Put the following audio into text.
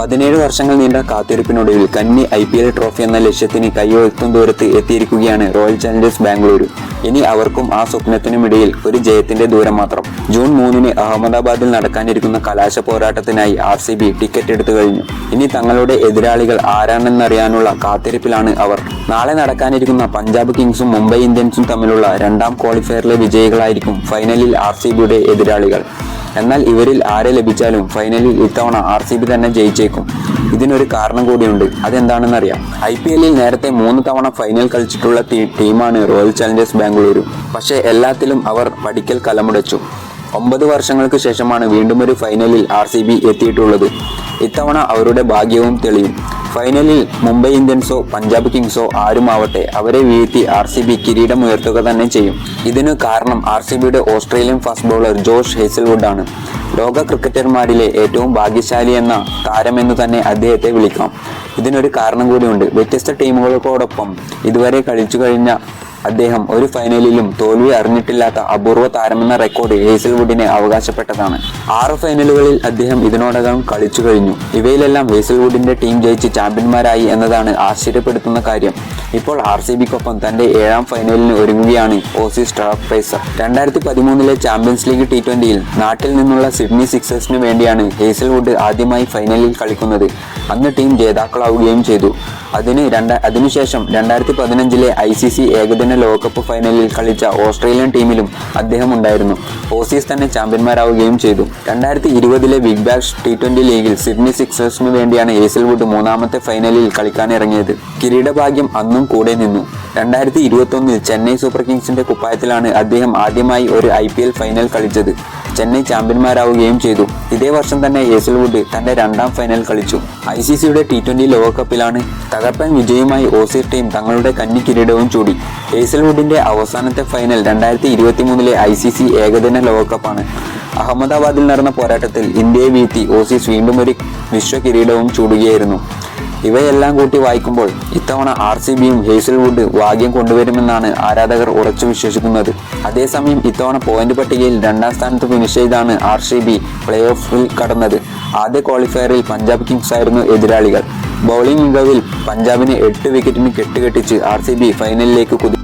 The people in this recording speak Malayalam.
പതിനേഴ് വർഷങ്ങൾ നീണ്ട കാത്തിരിപ്പിനൊടുവിൽ കന്നി ഐ പി എൽ ട്രോഫി എന്ന ലക്ഷ്യത്തിന് കൈയൊഴുത്തും ദൂരത്ത് എത്തിയിരിക്കുകയാണ് റോയൽ ചലഞ്ചേഴ്സ് ബാംഗ്ലൂരു. ഇനി അവർക്കും ആ സ്വപ്നത്തിനുമിടയിൽ ഒരു ജയത്തിന്റെ ദൂരം മാത്രം. ജൂൺ മൂന്നിന് അഹമ്മദാബാദിൽ നടക്കാനിരിക്കുന്ന കലാശ പോരാട്ടത്തിനായി ആർ സി ബി ടിക്കറ്റ് എടുത്തു കഴിഞ്ഞു. ഇനി തങ്ങളുടെ എതിരാളികൾ ആരാണെന്നറിയാനുള്ള കാത്തിരിപ്പിലാണ് അവർ. നാളെ നടക്കാനിരിക്കുന്ന പഞ്ചാബ് കിങ്സും മുംബൈ ഇന്ത്യൻസും തമ്മിലുള്ള രണ്ടാം ക്വാളിഫയറിലെ വിജയികളായിരിക്കും ഫൈനലിൽ ആർ സി ബിയുടെ എതിരാളികൾ. എന്നാൽ ഇവരിൽ ആരെ ലഭിച്ചാലും ഫൈനലിൽ ഇത്തവണ ആർ സി ബി തന്നെ ജയിച്ചേക്കും. ഇതിനൊരു കാരണം കൂടിയുണ്ട്. അതെന്താണെന്നറിയാം. ഐ പി എല്ലിൽ നേരത്തെ മൂന്ന് തവണ ഫൈനൽ കളിച്ചിട്ടുള്ള ടീമാണ് റോയൽ ചലഞ്ചേഴ്സ് ബാംഗ്ലൂരു പക്ഷേ എല്ലാത്തിലും അവർ പഠിക്കൽ കലമുടച്ചു. ഒമ്പത് വർഷങ്ങൾക്ക് ശേഷമാണ് വീണ്ടും ഒരു ഫൈനലിൽ ആർ സി ബി എത്തിയിട്ടുള്ളത്. ഇത്തവണ അവരുടെ ഭാഗ്യവും തെളിയും. ഫൈനലിൽ മുംബൈ ഇന്ത്യൻസോ പഞ്ചാബ് കിങ്സോ ആരുമാവട്ടെ അവരെ വീഴ്ത്തി ആർ സി ബി കിരീടം ഉയർത്തുക തന്നെ ചെയ്യും. ഇതിനു കാരണം ആർ സി ബിയുടെ Australian fast bowler Josh Hazlewood ആണ്. ലോക ക്രിക്കറ്റർമാരിലെ ഏറ്റവും ഭാഗ്യശാലി എന്ന താരമെന്ന് തന്നെ അദ്ദേഹത്തെ വിളിക്കാം. ഇതിനൊരു കാരണം കൂടിയുണ്ട്. വ്യത്യസ്ത ടീമുകൾക്കോടൊപ്പം ഇതുവരെ കളിച്ചു കഴിഞ്ഞ അദ്ദേഹം ഒരു ഫൈനലിലും തോൽവി അറിഞ്ഞിട്ടില്ലാത്ത അപൂർവ താരമെന്ന റെക്കോർഡ് ഹേസൽവുഡിനെ അവകാശപ്പെട്ടതാണ്. ആറ് ഫൈനലുകളിൽ അദ്ദേഹം ഇതിനോടകം കളിച്ചു കഴിഞ്ഞു. ഇവയിലെല്ലാം ഹേസൽവുഡിന്റെ ടീം ജയിച്ച് ചാമ്പ്യന്മാരായി എന്നതാണ് ആശ്ചര്യപ്പെടുത്തുന്ന കാര്യം. ഇപ്പോൾ ആർ സി ബിക്കൊപ്പം തന്റെ ഏഴാം ഫൈനലിന് ഒരുങ്ങുകയാണ്. ഓസി സ്റ്റാർ പേസർ രണ്ടായിരത്തി പതിമൂന്നിലെ ചാമ്പ്യൻസ് ലീഗ് ടി ട്വന്റിയിൽ നാട്ടിൽ നിന്നുള്ള സിഡ്നി സിക്സേഴ്സിന് വേണ്ടിയാണ് ഹേസൽവുഡ് ആദ്യമായി ഫൈനലിൽ കളിക്കുന്നത്. അന്ന് ടീം ജേതാക്കളാവുകയും ചെയ്തു. അതിന് രണ്ട അതിനുശേഷം രണ്ടായിരത്തി പതിനഞ്ചിലെ ഐ സി സി ഏകദിന ലോകകപ്പ് ഫൈനലിൽ കളിച്ച ഓസ്ട്രേലിയൻ ടീമിലും അദ്ദേഹം ഉണ്ടായിരുന്നു. ഓസീസ് തന്നെ ചാമ്പ്യന്മാരാവുകയും ചെയ്തു. രണ്ടായിരത്തി ഇരുപതിലെ ബിഗ് ബാഷ് ടി ട്വന്റി ലീഗിൽ സിഡ്നി സിക്സേഴ്സിന് വേണ്ടിയാണ് ഏസൽവുഡ് മൂന്നാമത്തെ ഫൈനലിൽ കളിക്കാനിറങ്ങിയത്. കിരീടഭാഗ്യം അന്നും കൂടെ നിന്നു. രണ്ടായിരത്തി ഇരുപത്തൊന്നിൽ ചെന്നൈ സൂപ്പർ കിങ്സിന്റെ കുപ്പായത്തിലാണ് അദ്ദേഹം ആദ്യമായി ഒരു ഐ ഫൈനൽ കളിച്ചത്. ചെന്നൈ ചാമ്പ്യന്മാരാവുകയും ചെയ്തു. ഇതേ വർഷം തന്നെ ഏസൽവുഡ് തന്റെ രണ്ടാം ഫൈനൽ കളിച്ചു. ഐ സി സിയുടെ ടി ട്വന്റി ലോകകപ്പിലാണ് തകർപ്പൻ വിജയമായി ഓസീർ ടീം തങ്ങളുടെ കന്നി കിരീടവും ചൂടി. ഏസൽവുഡിന്റെ അവസാനത്തെ ഫൈനൽ രണ്ടായിരത്തി ഇരുപത്തി മൂന്നിലെ ഐ സി സി ഏകദിന ലോകകപ്പാണ്. അഹമ്മദാബാദിൽ നടന്ന പോരാട്ടത്തിൽ ഇന്ത്യയെ വീഴ്ത്തി ഓസീസ് വീണ്ടും ഒരു വിശ്വ കിരീടവും ചൂടുകയായിരുന്നു. ഇവയെല്ലാം കൂട്ടി വായിക്കുമ്പോൾ ഇത്തവണ ആർ സി ബിയും ഹേസൽവുഡ് ഭാഗ്യം കൊണ്ടുവരുമെന്നാണ് ആരാധകർ ഉറച്ചു വിശ്വസിക്കുന്നത്. അതേസമയം ഇത്തവണ പോയിന്റ് പട്ടികയിൽ രണ്ടാം സ്ഥാനത്ത് ഫിനിഷ് ചെയ്താണ് ആർ സി ബി പ്ലേ ഓഫിൽ കടന്നത്. ആദ്യ ക്വാളിഫയറിൽ പഞ്ചാബ് കിങ്സ് ആയിരുന്നു എതിരാളികൾ. ബൗളിംഗ് മികവിൽ പഞ്ചാബിന് എട്ട് വിക്കറ്റിന് കെട്ടുകെട്ടിച്ച് ആർ സി ബി ഫൈനലിലേക്ക് കുതി